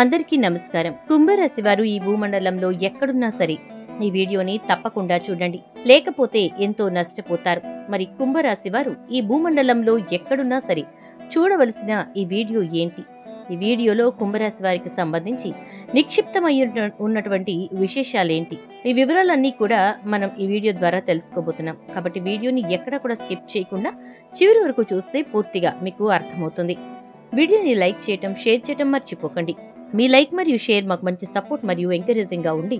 అందరికీ నమస్కారం. కుంభరాశి వారు ఈ భూమండలంలో ఎక్కడున్నా సరే ఈ వీడియోని తప్పకుండా చూడండి. లేకపోతే ఎంతో నష్టపోతారు. మరి కుంభరాశి వారు ఈ భూమండలంలో ఎక్కడున్నా సరే చూడవలసిన ఈ వీడియో ఏంటి? ఈ వీడియోలో కుంభరాశి వారికి సంబంధించి నిక్షిప్తమై ఉన్న- ఉన్నటువంటి విశేషాలేంటి? ఈ వివరాలన్నీ కూడా మనం ఈ వీడియో ద్వారా తెలుసుకోబోతున్నాం. కాబట్టి వీడియోని ఎక్కడ కూడా స్కిప్ చేయకుండా చివరి వరకు చూస్తే పూర్తిగా మీకు అర్థమవుతుంది. వీడియోని లైక్ చేయటం షేర్ చేయటం మర్చిపోకండి. మీ లైక్ మరియు షేర్ మాకు మంచి సపోర్ట్ మరియు ఎంకరేజింగ్గా ఉండి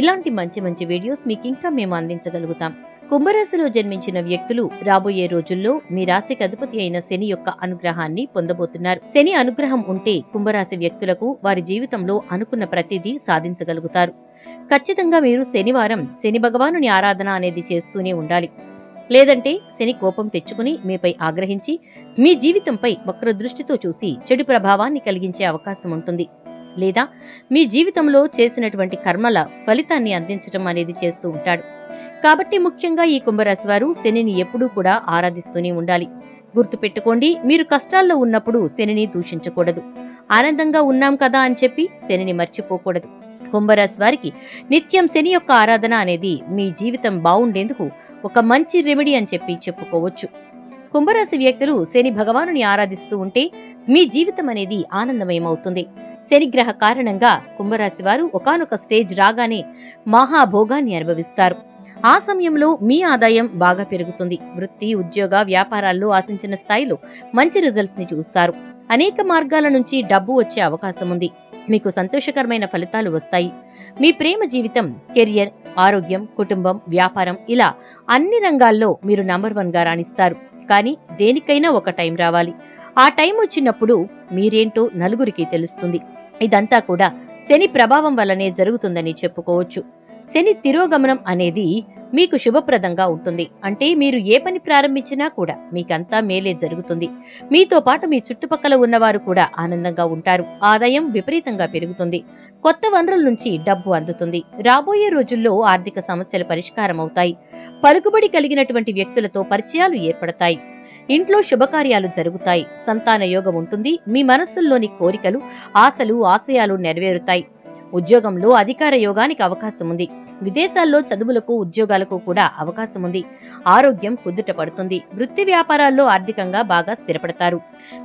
ఇలాంటి మంచి మంచి వీడియోస్ మీకు ఇంకా మేము అందించగలుగుతాం. కుంభరాశిలో జన్మించిన వ్యక్తులు రాబోయే రోజుల్లో మీ రాశికి అధిపతి అయిన శని యొక్క అనుగ్రహాన్ని పొందబోతున్నారు. శని అనుగ్రహం ఉంటే కుంభరాశి వ్యక్తులకు వారి జీవితంలో అనుకున్న ప్రతిదీ సాధించగలుగుతారు. ఖచ్చితంగా మీరు శనివారం శని భగవానుని ఆరాధన అనేది చేస్తూనే ఉండాలి. లేదంటే శని కోపం తెచ్చుకుని మీపై ఆగ్రహించి మీ జీవితంపై వక్ర దృష్టితో చూసి చెడు ప్రభావాన్ని కలిగించే అవకాశం ఉంటుంది. లేదా మీ జీవితంలో చేసినటువంటి కర్మల ఫలితాన్ని అందించడం అనేది చేస్తూ ఉంటాడు. కాబట్టి ముఖ్యంగా ఈ కుంభరాశి వారు శనిని ఎప్పుడూ కూడా ఆరాధిస్తూనే ఉండాలి. గుర్తుపెట్టుకోండి మీరు కష్టాల్లో ఉన్నప్పుడు శనిని దూషించకూడదు. ఆనందంగా ఉన్నాం కదా అని చెప్పి శనిని మర్చిపోకూడదు. కుంభరాశి వారికి నిత్యం శని యొక్క ఆరాధన అనేది మీ జీవితం బాగుండేందుకు ఒక మంచి రెమెడీ అని చెప్పి చెప్పుకోవచ్చు. కుంభరాశి వ్యక్తులు శని భగవానుని ఆరాధిస్తూ ఉంటే మీ జీవితం అనేది ఆనందమయమవుతుంది. శనిగ్రహ కారణంగా కుంభరాశి వారు ఒకానొక స్టేజ్ రాగానే మహాభోగాన్ని అనుభవిస్తారు. ఆ సమయంలో మీ ఆదాయం బాగా పెరుగుతుంది. వృత్తి ఉద్యోగ వ్యాపారాల్లో ఆశించిన స్థాయిలో మంచి రిజల్ట్స్ని చూస్తారు. అనేక మార్గాల నుంచి డబ్బు వచ్చే అవకాశం ఉంది. మీకు సంతోషకరమైన ఫలితాలు వస్తాయి. మీ ప్రేమ జీవితం కెరియర్ ఆరోగ్యం కుటుంబం వ్యాపారం ఇలా అన్ని రంగాల్లో మీరు నంబర్ వన్గా రాణిస్తారు. కానీ దేనికైనా ఒక టైం రావాలి. ఆ టైం వచ్చినప్పుడు మీరేంటో నలుగురికి తెలుస్తుంది. ఇదంతా కూడా శని ప్రభావం వల్లనే జరుగుతుందని చెప్పుకోవచ్చు. శని తిరోగమనం అనేది మీకు శుభప్రదంగా ఉంటుంది. అంటే మీరు ఏ పని ప్రారంభించినా కూడా మీకంతా మేలే జరుగుతుంది. మీతో పాటు మీ చుట్టుపక్కల ఉన్నవారు కూడా ఆనందంగా ఉంటారు. ఆదాయం విపరీతంగా పెరుగుతుంది. కొత్త వనరుల నుంచి డబ్బు అందుతుంది. రాబోయే రోజుల్లో ఆర్థిక సమస్యలు పరిష్కారం అవుతాయి పలుకుబడి కలిగినటువంటి వ్యక్తులతో పరిచయాలు ఏర్పడతాయి. ఇంట్లో శుభకార్యాలు జరుగుతాయి. సంతాన యోగం ఉంటుంది. మీ మనస్సుల్లోని కోరికలు ఆశలు ఆశయాలు నెరవేరుతాయి. ఉద్యోగంలో అధికార యోగానికి అవకాశం ఉంది. విదేశాల్లో చదువులకు ఉద్యోగాలకు కూడా అవకాశం ఉంది. ఆరోగ్యం కుదుట పడుతుంది. వృత్తి వ్యాపారాల్లో ఆర్థికంగా బాగా స్థిరపడతారు.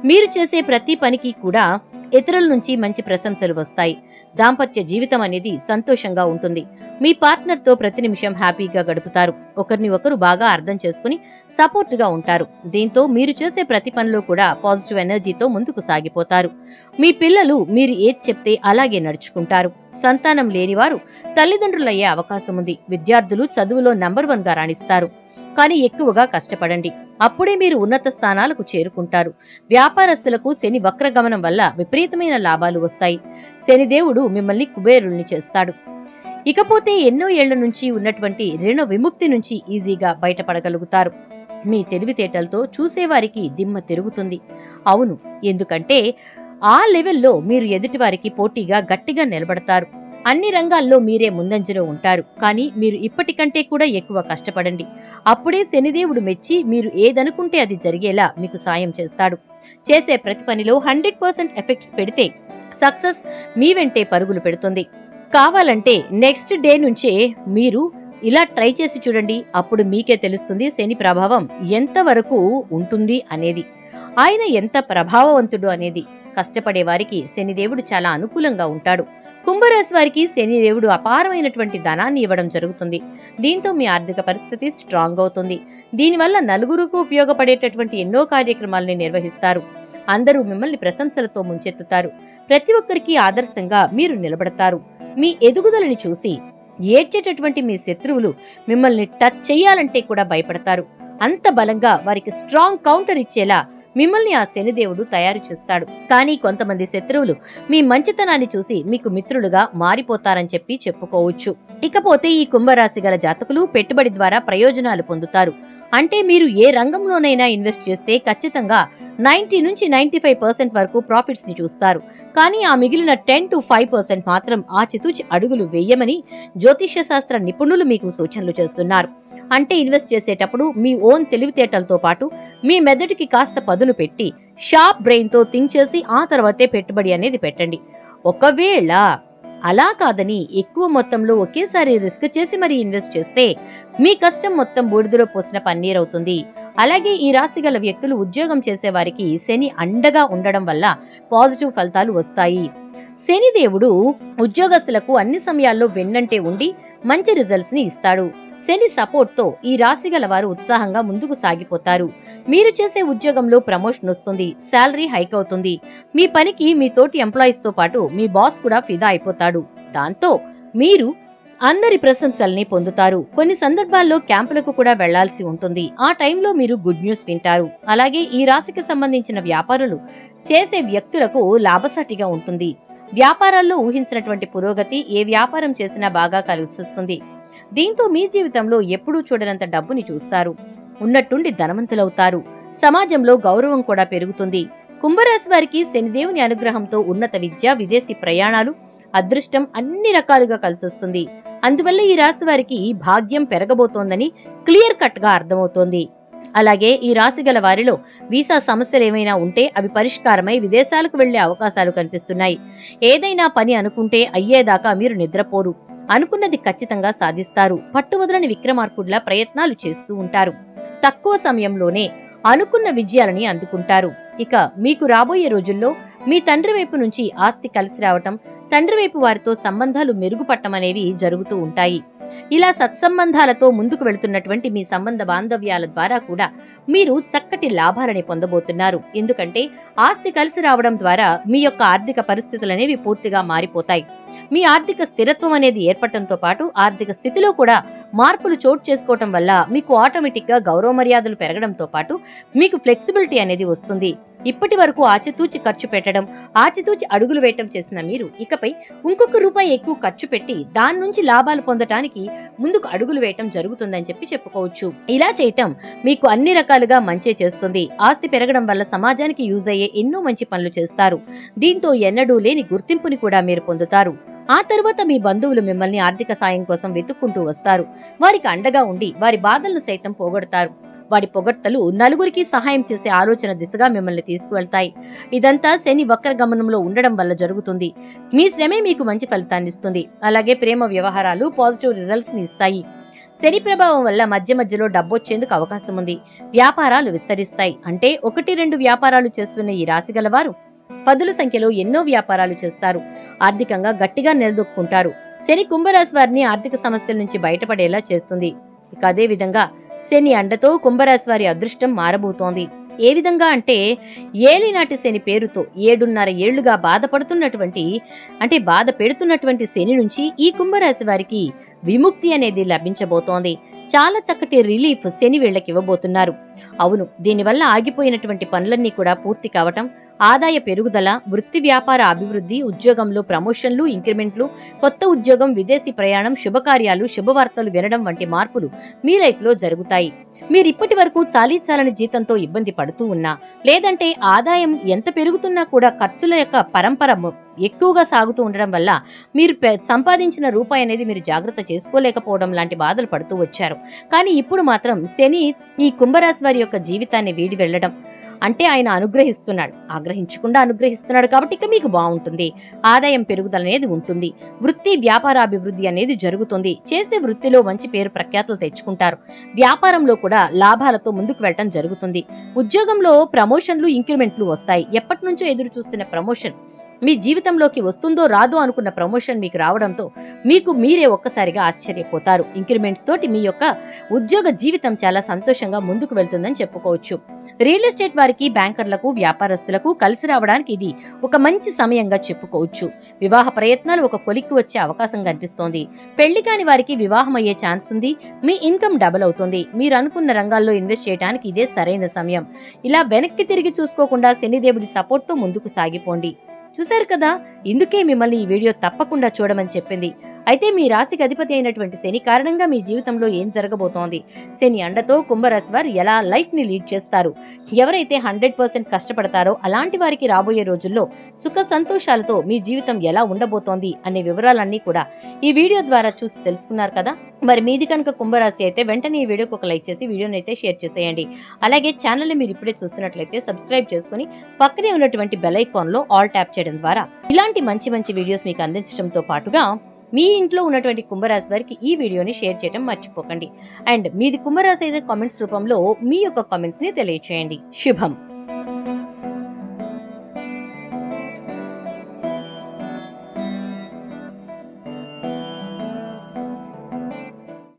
మీరు చేసే ప్రతి పనికి కూడా ఇతరుల నుంచి మంచి ప్రశంసలు వస్తాయి. దాంపత్య జీవితం అనేది సంతోషంగా ఉంటుంది. మీ పార్ట్నర్తో ప్రతి నిమిషం హ్యాపీగా గడుపుతారు. ఒకరిని ఒకరు బాగా అర్థం చేసుకుని సపోర్ట్గా ఉంటారు. దీంతో మీరు చేసే ప్రతి పనిలో కూడా పాజిటివ్ ఎనర్జీతో ముందుకు సాగిపోతారు. మీ పిల్లలు మీరు ఏది చెప్తే అలాగే నడుచుకుంటారు. సంతానం లేనివారు తల్లిదండ్రులయ్యే అవకాశం ఉంది. విద్యార్థులు చదువులో నంబర్ వన్గా రాణిస్తారు. కానీ ఎక్కువగా కష్టపడండి. అప్పుడే మీరు ఉన్నత స్థానాలకు చేరుకుంటారు. వ్యాపారస్తులకు శని వక్రగమనం వల్ల విపరీతమైన లాభాలు వస్తాయి. శనిదేవుడు మిమ్మల్ని కుబేరుల్ని చేస్తాడు. ఇకపోతే ఎన్నో ఏళ్ళ నుంచి ఉన్నటువంటి రుణ విముక్తి నుంచి ఈజీగా బయటపడగలుగుతారు. మీ తెలివితేటలతో చూసేవారికి దిమ్మ తిరుగుతుంది. అవును ఎందుకంటే ఆ లెవెల్లో మీరు ఎదుటివారికి పోటీగా గట్టిగా నిలబడతారు. అన్ని రంగాల్లో మీరే ముందంజలో ఉంటారు. కానీ మీరు ఇప్పటికంటే కూడా ఎక్కువ కష్టపడండి. అప్పుడే శనిదేవుడు మెచ్చి మీరు ఏదనుకుంటే అది జరిగేలా మీకు సాయం చేస్తాడు. చేసే ప్రతి పనిలో హండ్రెడ్ పర్సెంట్ ఎఫెక్ట్స్ పెడితే సక్సెస్ మీ వెంటే పరుగులు పెడుతుంది. కావాలంటే నెక్స్ట్ డే నుంచే మీరు ఇలా ట్రై చేసి చూడండి. అప్పుడు మీకే తెలుస్తుంది శని ప్రభావం ఎంతవరకు ఉంటుంది అనేది. ఆయన ఎంత ప్రభావవంతుడు అనేది. కష్టపడే వారికి శనిదేవుడు చాలా అనుకూలంగా ఉంటాడు. కుంభరాశి వారికి శనిదేవుడు అపారమైనటువంటి ధనాన్ని ఇవ్వడం జరుగుతుంది. దీంతో మీ ఆర్థిక పరిస్థితి స్ట్రాంగ్ అవుతుంది. దీనివల్ల నలుగురుకు ఉపయోగపడేటటువంటి ఎన్నో కార్యక్రమాల్ని నిర్వహిస్తారు. అందరూ మిమ్మల్ని ప్రశంసలతో ముంచెత్తుతారు. ప్రతి ఒక్కరికి ఆదర్శంగా మీరు నిలబడతారు. మీ ఎదుగుదలని చూసి ఏడ్చేటటువంటి మీ శత్రువులు మిమ్మల్ని టచ్ చేయాలంటే కూడా భయపడతారు. అంత బలంగా వారికి స్ట్రాంగ్ కౌంటర్ ఇచ్చేలా మిమ్మల్ని ఆ శనిదేవుడు తయారు చేస్తాడు. కానీ కొంతమంది శత్రువులు మీ మంచితనాన్ని చూసి మీకు మిత్రులుగా మారిపోతారని చెప్పి చెప్పుకోవచ్చు. ఇకపోతే ఈ కుంభరాశి గల జాతకులు పెట్టుబడి ద్వారా ప్రయోజనాలు పొందుతారు. అంటే మీరు ఏ రంగంలోనైనా ఇన్వెస్ట్ చేస్తే ఖచ్చితంగా నైన్టీ నుంచి నైన్టీ ఫైవ్ పర్సెంట్ వరకు ప్రాఫిట్స్ని చూస్తారు. కానీ ఆ మిగిలిన టెన్ టు ఫైవ్ పర్సెంట్ మాత్రం ఆచితూచి అడుగులు వేయమని జ్యోతిష్య శాస్త్ర నిపుణులు మీకు సూచనలు చేస్తున్నారు. అంటే ఇన్వెస్ట్ చేసేటప్పుడు మీ ఓన్ తెలివితేటలతో పాటు మీ మెదడుకి కాస్త పదును పెట్టి షార్ప్ బ్రెయిన్తో థింక్ చేసి ఆ తర్వాతే పెట్టుబడి అనేది పెట్టండి. ఒకవేళ అలా కాదని ఎక్కువ మొత్తంలో ఒకేసారి రిస్క్ చేసి మరి ఇన్వెస్ట్ చేస్తే మీ కష్టం మొత్తం బూడిదలో పోసిన పన్నీర్ అవుతుంది. అలాగే ఈ రాశి గల వ్యక్తులు ఉద్యోగం చేసే వారికి శని అండగా ఉండడం వల్ల పాజిటివ్ ఫలితాలు వస్తాయి. శని దేవుడు ఉద్యోగస్తులకు అన్ని సమయాల్లో వెన్నంటే ఉండి మంచి రిజల్ట్స్ని ఇస్తాడు. శని సపోర్ట్తో ఈ రాశి గల వారు ఉత్సాహంగా ముందుకు సాగిపోతారు. మీరు చేసే ఉద్యోగంలో ప్రమోషన్ వస్తుంది శాలరీ హైక్ అవుతుంది. మీ పనికి మీ తోటి ఎంప్లాయీస్తో పాటు మీ బాస్ కూడా ఫిదా అయిపోతాడు. దాంతో మీరు అందరి ప్రశంసల్ని పొందుతారు. కొన్ని సందర్భాల్లో క్యాంపులకు కూడా వెళ్ళాల్సి ఉంటుంది. ఆ టైంలో మీరు గుడ్ న్యూస్ వింటారు. అలాగే ఈ రాశికి సంబంధించిన వ్యాపారులు చేసే వ్యక్తులకు లాభసాటిగా ఉంటుంది. వ్యాపారాల్లో ఊహించినటువంటి పురోగతి ఏ వ్యాపారం చేసినా బాగా కలిసిస్తుంది. దీంతో మీ జీవితంలో ఎప్పుడూ చూడనంత డబ్బుని చూస్తారు. ఉన్నట్టుండి ధనవంతులవుతారు. సమాజంలో గౌరవం కూడా పెరుగుతుంది. కుంభరాశి వారికి శనిదేవుని అనుగ్రహంతో ఉన్నత విద్య విదేశీ ప్రయాణాలు అదృష్టం అన్ని రకాలుగా కలిసొస్తుంది. అందువల్ల ఈ రాశి వారికి భాగ్యం పెరగబోతోందని క్లియర్ కట్గా అర్థమవుతోంది. అలాగే ఈ రాశి గల వారిలో వీసా సమస్యలు ఏమైనా ఉంటే అవి పరిష్కారమై విదేశాలకు వెళ్ళే అవకాశాలు కనిపిస్తున్నాయి. ఏదైనా పని అనుకుంటే అయ్యేదాకా మీరు నిద్రపోరు. అనుకున్నది ఖచ్చితంగా సాధిస్తారు. పట్టువదలని విక్రమార్కుడ్లా ప్రయత్నాలు చేస్తూ ఉంటారు. తక్కువ సమయంలోనే అనుకున్న విజయాలని అందుకుంటారు. ఇక మీకు రాబోయే రోజుల్లో మీ తండ్రి వైపు నుంచి ఆస్తి కలిసి రావటం తండ్రి వైపు వారితో సంబంధాలు మెరుగుపట్టమనేవి జరుగుతూ ఉంటాయి. ఇలా సత్సంబంధాలతో ముందుకు వెళుతున్నటువంటి మీ సంబంధ బాంధవ్యాల ద్వారా కూడా మీరు చక్కటి లాభాలని పొందబోతున్నారు. ఎందుకంటే ఆస్తి కలిసి రావడం ద్వారా మీ యొక్క ఆర్థిక పరిస్థితులు అనేవి పూర్తిగా మారిపోతాయి. మీ ఆర్థిక స్థిరత్వం అనేది ఏర్పడటంతో పాటు ఆర్థిక స్థితిలో కూడా మార్పులు చోటు చేసుకోవటం వల్ల మీకు ఆటోమేటిక్గా గౌరవ మర్యాదలు పెరగడంతో పాటు మీకు ఫ్లెక్సిబిలిటీ అనేది వస్తుంది. ఇప్పటి వరకు ఆచితూచి ఖర్చు పెట్టడం ఆచితూచి అడుగులు వేయటం చేసిన మీరు ఇకపై ఇంకొక రూపాయి ఎక్కువ ఖర్చు పెట్టి దాని నుంచి లాభాలు పొందటానికి ముందుకు అడుగులు వేయటం జరుగుతుందని చెప్పి చెప్పుకోవచ్చు. ఇలా చేయటం మీకు అన్ని రకాలుగా మంచి చేస్తుంది. ఆస్తి పెరగడం వల్ల సమాజానికి యూజ్ అయ్యే ఎన్నో మంచి పనులు చేస్తారు. దీంతో ఎన్నడూ లేని గుర్తింపుని కూడా మీరు పొందుతారు. ఆ తర్వాత మీ బంధువులు మిమ్మల్ని ఆర్థిక సాయం కోసం వెతుక్కుంటూ వస్తారు. వారికి అండగా ఉండి వారి బాధలను సైతం పోగొడతారు. వాడి పొగడ్తలు నలుగురికి సహాయం చేసే ఆలోచన దిశగా మిమ్మల్ని తీసుకువెళ్తాయి. ఇదంతా శని వక్ర గమనంలో ఉండడం వల్ల జరుగుతుంది. మీ శ్రమే మీకు మంచి ఫలితాన్ని ఇస్తుంది. అలాగే ప్రేమ వ్యవహారాలు పాజిటివ్ రిజల్ట్స్ని ఇస్తాయి. శని ప్రభావం వల్ల మధ్య మధ్యలో డబ్బొచ్చేందుకు అవకాశం ఉంది. వ్యాపారాలు విస్తరిస్తాయి. అంటే ఒకటి రెండు వ్యాపారాలు చేస్తున్న ఈ రాశి గలవారు పదుల సంఖ్యలో ఎన్నో వ్యాపారాలు చేస్తారు. ఆర్థికంగా గట్టిగా నిలదొక్కుంటారు. శని కుంభరాశి వారిని ఆర్థిక సమస్యల నుంచి బయటపడేలా చేస్తుంది. ఇక అదే విధంగా శని అండతో కుంభరాశి వారి అదృష్టం మారబోతోంది. ఏ విధంగా అంటే ఏలినాటి శని పేరుతో ఏడున్నర ఏళ్ళుగా బాధపడుతున్నటువంటి అంటే బాధ పెడుతున్నటువంటి శని నుంచి ఈ కుంభరాశి వారికి విముక్తి అనేది లభించబోతోంది. చాలా చక్కటి రిలీఫ్ శని వీళ్ళకి ఇవ్వబోతున్నారు. అవును దీనివల్ల ఆగిపోయినటువంటి పనులన్నీ కూడా పూర్తి కావటం ఆదాయ పెరుగుదల వృత్తి వ్యాపార అభివృద్ధి ఉద్యోగంలో ప్రమోషన్లు ఇంక్రిమెంట్లు కొత్త ఉద్యోగం విదేశీ ప్రయాణం శుభకార్యాలు శుభవార్తలు వినడం వంటి మార్పులు మీ లైఫ్లో జరుగుతాయి. మీరిప్పటి వరకు చాలీ చాలని జీతంతో ఇబ్బంది పడుతూ ఉన్నా లేదంటే ఆదాయం ఎంత పెరుగుతున్నా కూడా ఖర్చుల యొక్క పరంపర ఎక్కువగా సాగుతూ ఉండడం వల్ల మీరు సంపాదించిన రూపాయి అనేది మీరు జాగ్రత్త చేసుకోలేకపోవడం లాంటి బాధలు పడుతూ వచ్చారు. కానీ ఇప్పుడు మాత్రం శని ఈ కుంభరాశి వారి యొక్క జీవితాన్ని వీడి వెళ్ళడం అంటే ఆయన అనుగ్రహిస్తున్నాడు. ఆగ్రహించకుండా అనుగ్రహిస్తున్నాడు కాబట్టి ఇక మీకు బాగుంటుంది. ఆదాయం పెరుగుదల అనేది ఉంటుంది. వృత్తి వ్యాపారాభివృద్ధి అనేది జరుగుతుంది. చేసే వృత్తిలో మంచి పేరు ప్రఖ్యాతులు తెచ్చుకుంటారు. వ్యాపారంలో కూడా లాభాలతో ముందుకు వెళ్ళటం జరుగుతుంది. ఉద్యోగంలో ప్రమోషన్లు ఇంక్రిమెంట్లు వస్తాయి. ఎప్పటి నుంచో ఎదురు చూస్తున్న ప్రమోషన్ మీ జీవితంలోకి వస్తుందో రాదో అనుకున్న ప్రమోషన్ మీకు రావడంతో మీకు మీరే ఒక్కసారిగా ఆశ్చర్యపోతారు. ఇంక్రిమెంట్స్ తోటి మీ యొక్క ఉద్యోగ జీవితం చాలా సంతోషంగా ముందుకు వెళ్తుందని చెప్పుకోవచ్చు. రియల్ ఎస్టేట్ వారికి బ్యాంకర్లకు వ్యాపారస్తులకు కలిసి రావడానికి ఇది ఒక మంచి సమయంగా చెప్పుకోవచ్చు. వివాహ ప్రయత్నాలు ఒక కొలిక్కి వచ్చే అవకాశం కనిపిస్తోంది. పెళ్ళి కాని వారికి వివాహం అయ్యే ఛాన్స్ ఉంది. మీ ఇన్కమ్ డబుల్ అవుతుంది. మీరు అనుకున్న రంగాల్లో ఇన్వెస్ట్ చేయడానికి ఇదే సరైన సమయం. ఇలా వెనక్కి తిరిగి చూసుకోకుండా శనిదేవుడి సపోర్ట్తో ముందుకు సాగిపోండి. చూశారు కదా? ఇందుకే మిమ్మల్ని ఈ వీడియో తప్పకుండా చూడమని చెప్పింది. అయితే మీ రాశికి అధిపతి అయినటువంటి శని కారణంగా మీ జీవితంలో ఏం జరగబోతోంది? శని అండతో కుంభరాశి వారు ఎలా లైఫ్ని లీడ్ చేస్తారు? ఎవరైతే హండ్రెడ్ పర్సెంట్ కష్టపడతారో అలాంటి వారికి రాబోయే రోజుల్లో సుఖ సంతోషాలతో మీ జీవితం ఎలా ఉండబోతోంది అనే వివరాలన్నీ కూడా ఈ వీడియో ద్వారా చూసి తెలుసుకున్నారు కదా? మరి మీది కనుక కుంభరాశి అయితే వెంటనే ఈ వీడియోకి ఒక లైక్ చేసి వీడియోని అయితే షేర్ చేసేయండి. అలాగే ఛానల్ని మీరు ఇప్పుడే చూస్తున్నట్లయితే సబ్స్క్రైబ్ చేసుకుని పక్కనే ఉన్నటువంటి బెల్ ఐకాన్లో ఆల్ ట్యాప్ చేయడం ద్వారా ఇలాంటి మంచి మంచి వీడియోస్ మీకు అందించడంతో పాటుగా మీ ఇంట్లో ఉన్నటువంటి కుంభరాశి వారికి ఈ వీడియోని షేర్ చేయడం మర్చిపోకండి. అండ్ మీది కుంభరాశి అయితే కామెంట్స్ రూపంలో మీ యొక్క కామెంట్స్ని తెలియచేయండి. శుభం.